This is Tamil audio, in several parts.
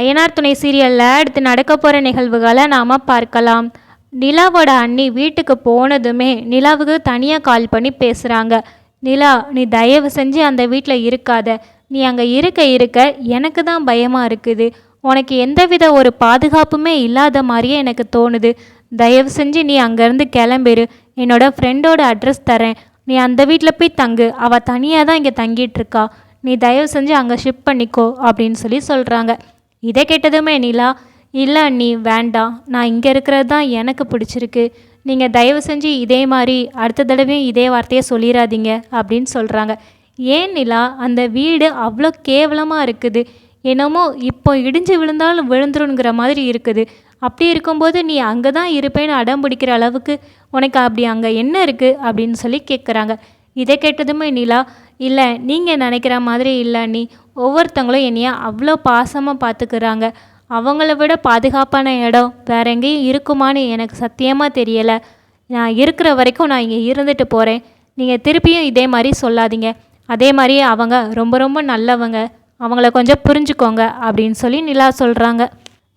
ஐயனார் துணை சீரியலில் அடுத்து நடக்க போகிற நிகழ்வுகளை நாம் பார்க்கலாம். நிலாவோட அண்ணி வீட்டுக்கு போனதுமே நிலாவுக்கு தனியாக கால் பண்ணி பேசுகிறாங்க நிலா நீ தயவு செஞ்சு அந்த வீட்டில் இருக்காத. நீ அங்கே இருக்க இருக்க எனக்கு தான் பயமாக இருக்குது. உனக்கு எந்தவித ஒரு பாதுகாப்புமே இல்லாத மாதிரியே எனக்கு தோணுது. தயவு செஞ்சு நீ அங்கேருந்து கிளம்பிரு. என்னோட ஃப்ரெண்டோட அட்ரஸ் தரேன். நீ அந்த வீட்டில் போய் தங்கு. அவள் தனியாக தான் இங்கே தங்கிட்டு இருக்கா. நீ தயவு செஞ்சு அங்கே ஷிஃப்ட் பண்ணிக்கோ அப்படின்னு சொல்லி சொல்கிறாங்க இதை கேட்டதுமே நிலா இல்லை நீ வேண்டாம். நான் இங்கே இருக்கிறது தான் எனக்கு பிடிச்சிருக்கு. நீங்கள் தயவு செஞ்சு இதே மாதிரி அடுத்த தடவையும் இதே வார்த்தையை சொல்லிடாதீங்க அப்படின்னு சொல்கிறாங்க ஏன் நிலா? அந்த வீடு அவ்வளோ கேவலமாக இருக்குது. என்னமோ இப்போ இடிஞ்சு விழுந்தாலும் விழுந்துருங்கிற மாதிரி இருக்குது. அப்படி இருக்கும்போது நீ அங்கே தான் இருப்பேன்னு அடம் பிடிக்கிற அளவுக்கு உனக்கு அப்படி அங்கே என்ன இருக்குது அப்படின்னு சொல்லி கேட்குறாங்க இதை கேட்டதுமே நிலா இல்லை நீங்கள் நினைக்கிற மாதிரி இல்லை நீ ஒவ்வொருத்தங்களும் என்னைய அவ்வளோ பாசமாக பார்த்துக்கிறாங்க. அவங்கள விட பாதுகாப்பான இடம் வேற எங்கேயும் இருக்குமான்னு எனக்கு சத்தியமாக தெரியலை. நான் இருக்கிற வரைக்கும் நான் இங்கே இருந்துட்டு போகிறேன் நீங்கள் திருப்பியும் இதே மாதிரி சொல்லாதீங்க. அதே மாதிரி அவங்க ரொம்ப ரொம்ப நல்லவங்க. அவங்கள கொஞ்சம் புரிஞ்சுக்கோங்க அப்படின்னு சொல்லி நிலா சொல்கிறாங்க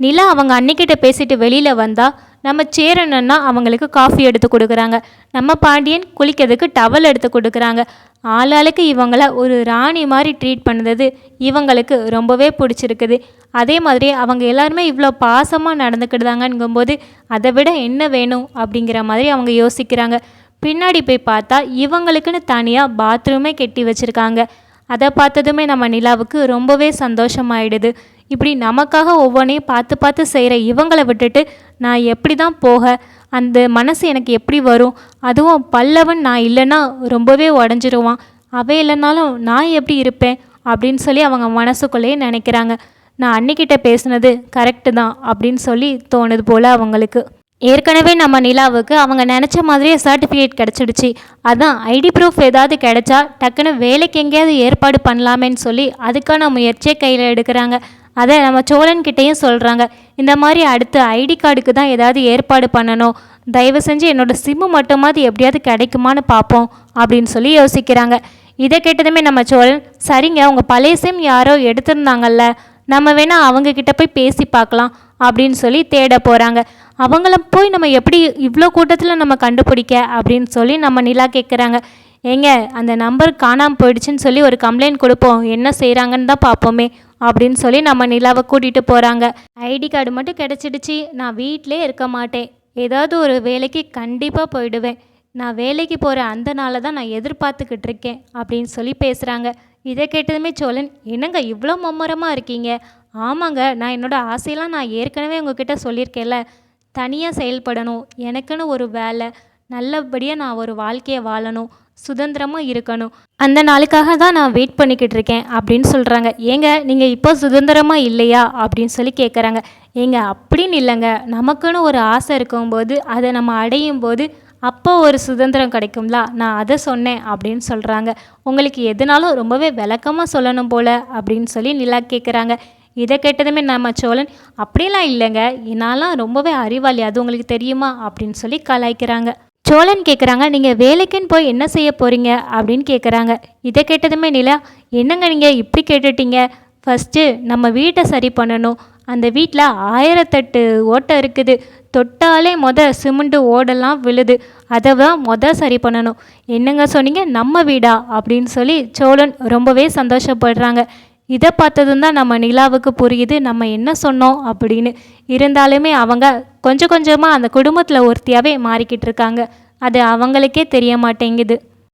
நிலா அவங்க அன்னிக்கிட்ட பேசிட்டு வெளியில் வந்தால் நம்ம சேரணுன்னா அவங்களுக்கு காஃபி எடுத்து கொடுக்குறாங்க. நம்ம பாண்டியன் குளிக்கிறதுக்கு டவல் எடுத்து கொடுக்குறாங்க. ஆளாளுக்கு இவங்கள ஒரு ராணி மாதிரி ட்ரீட் பண்ணுறது இவங்களுக்கு ரொம்பவே பிடிச்சிருக்குது. அதே மாதிரி அவங்க எல்லாருமே இவ்வளோ பாசமாக நடந்துக்கிடுதாங்கங்கும்போது அதை விட என்ன வேணும் அப்படிங்கிற மாதிரி அவங்க யோசிக்கிறாங்க. பின்னாடி போய் பார்த்தா இவங்களுக்குன்னு தனியாக பாத்ரூமே கெட்டி வச்சுருக்காங்க. அதை பார்த்ததுமே நம்ம நிலாவுக்கு ரொம்பவே சந்தோஷமாயிடுது. இப்படி நமக்காக ஒவ்வொன்றையும் பார்த்து பார்த்து செய்கிற இவங்களை விட்டுட்டு நான் எப்படி தான் போக அந்த மனசு எனக்கு எப்படி வரும் அதுவும் பல்லவன் நான் இல்லைன்னா ரொம்பவே உடஞ்சிருவான். அவன் இல்லைனாலும் நான் எப்படி இருப்பேன் அப்படின்னு சொல்லி அவங்க மனசுக்குள்ளேயே நினைக்கிறாங்க. நான் அன்னிக்கிட்ட பேசுனது கரெக்டு தான் அப்படின்னு சொல்லி தோணுது போல் அவங்களுக்கு. ஏற்கனவே நம்ம நிலாவுக்கு அவங்க நினச்ச மாதிரியே சர்டிஃபிகேட் கிடச்சிடுச்சு. அதான் ஐடி ப்ரூஃப் ஏதாவது கிடைச்சா டக்குன்னு வேலைக்கு எங்கேயாவது ஏற்பாடு பண்ணலாமேன்னு சொல்லி அதுக்கான முயற்சியை கையில் எடுக்கிறாங்க. அதை நம்ம சோழன்கிட்டேயும் சொல்கிறாங்க இந்த மாதிரி அடுத்து ஐடி கார்டுக்கு தான் ஏதாவது ஏற்பாடு பண்ணணும். தயவு செஞ்சு என்னோடய சிம்மு மட்டுமாவது எப்படியாவது கிடைக்குமான்னு பார்ப்போம் அப்படின்னு சொல்லி யோசிக்கிறாங்க. இதை கேட்டதுமே நம்ம சோழன் சரிங்க உங்கள் பழைய சிம் யாரோ எடுத்திருந்தாங்கல்ல நம்ம வேணால் அவங்கக்கிட்ட போய் பேசி பார்க்கலாம் அப்படின்னு சொல்லி தேட போகிறாங்க அவங்கள போய் நம்ம எப்படி இவ்வளோ கூட்டத்தில் நம்ம கண்டுபிடிக்க அப்படின்னு சொல்லி நம்ம நிலா கேட்குறாங்க ஏங்க அந்த நம்பர் காணாமல் போயிடுச்சுன்னு சொல்லி ஒரு கம்ப்ளைண்ட் கொடுப்போம். என்ன செய்கிறாங்கன்னு தான் பார்ப்போமே. அப்படின்னு சொல்லி நம்ம நிலாவை கூட்டிகிட்டு போகிறாங்க ஐடி கார்டு மட்டும் கிடச்சிடுச்சு. நான் வீட்டிலே இருக்க மாட்டேன். ஏதாவது ஒரு வேலைக்கு கண்டிப்பாக போயிடுவேன். நான் வேலைக்கு போகிற அந்த நாளை தான் நான் எதிர்பார்த்துக்கிட்டு இருக்கேன் அப்படின்னு சொல்லி பேசுகிறாங்க இதை கேட்டதுமே சோழன் என்னங்க இவ்வளோ மும்முரமாக இருக்கீங்க? ஆமாங்க நான் என்னோடய ஆசையெல்லாம் நான் ஏற்கனவே உங்ககிட்ட சொல்லியிருக்கேன்ல. தனியாக செயல்படணும். எனக்குன்னு ஒரு வேலை. நல்லபடியாக நான் ஒரு வாழ்க்கையை வாழணும். சுதந்திரமாக இருக்கணும். அந்த நாளுக்காக தான் நான் வெயிட் பண்ணிக்கிட்டு இருக்கேன் அப்படின்னு சொல்கிறாங்க ஏங்க நீங்கள் இப்போ சுதந்திரமாக இல்லையா? அப்படின்னு சொல்லி கேட்குறாங்க ஏங்க அப்படின்னு இல்லைங்க. நமக்குன்னு ஒரு ஆசை இருக்கும்போது அதை நம்ம அடையும் போது அப்போ ஒரு சுதந்திரம் கிடைக்கும்ல? நான் அதை சொன்னேன் அப்படின்னு சொல்கிறாங்க உங்களுக்கு எதுனாலும் ரொம்பவே விளக்கமாக சொல்லணும் போல் அப்படின்னு சொல்லி நிலா கேட்குறாங்க இதை கேட்டதுமே நம்ம சோழன் அப்படிலாம் இல்லைங்க. என்னாலாம் ரொம்பவே அறிவாளி. அது உங்களுக்கு தெரியுமா? அப்படின்னு சொல்லி கலாய்க்கிறாங்க. சோழன் கேட்குறாங்க நீங்கள் வேலைக்குன்னு போய் என்ன செய்ய போகிறீங்க அப்படின்னு கேட்குறாங்க இதை கேட்டதுமே நிலா என்னங்க நீங்கள் இப்படி கேட்டுட்டீங்க? ஃபஸ்ட்டு நம்ம வீட்டை சரி பண்ணணும். அந்த வீட்டில் ஆயிரத்தெட்டு ஓட்டை இருக்குது. தொட்டாலே மொத சிமெண்ட்டு ஓடெல்லாம் விழுது. அதை தான் மொதல் சரி பண்ணணும். என்னங்க சொன்னீங்க? நம்ம வீடா? அப்படின்னு சொல்லி சோழன் ரொம்பவே சந்தோஷப்படுறாங்க. இதை பார்த்ததும் தான் நம்ம நிலாவுக்கு புரியுது நம்ம என்ன சொன்னோம் அப்படின்னு. இருந்தாலுமே அவங்க கொஞ்சம் கொஞ்சமாக அந்த குடும்பத்தில் ஒருத்தியாகவே மாறிக்கிட்டு இருக்காங்க. அது அவங்களுக்கே தெரிய மாட்டேங்குது.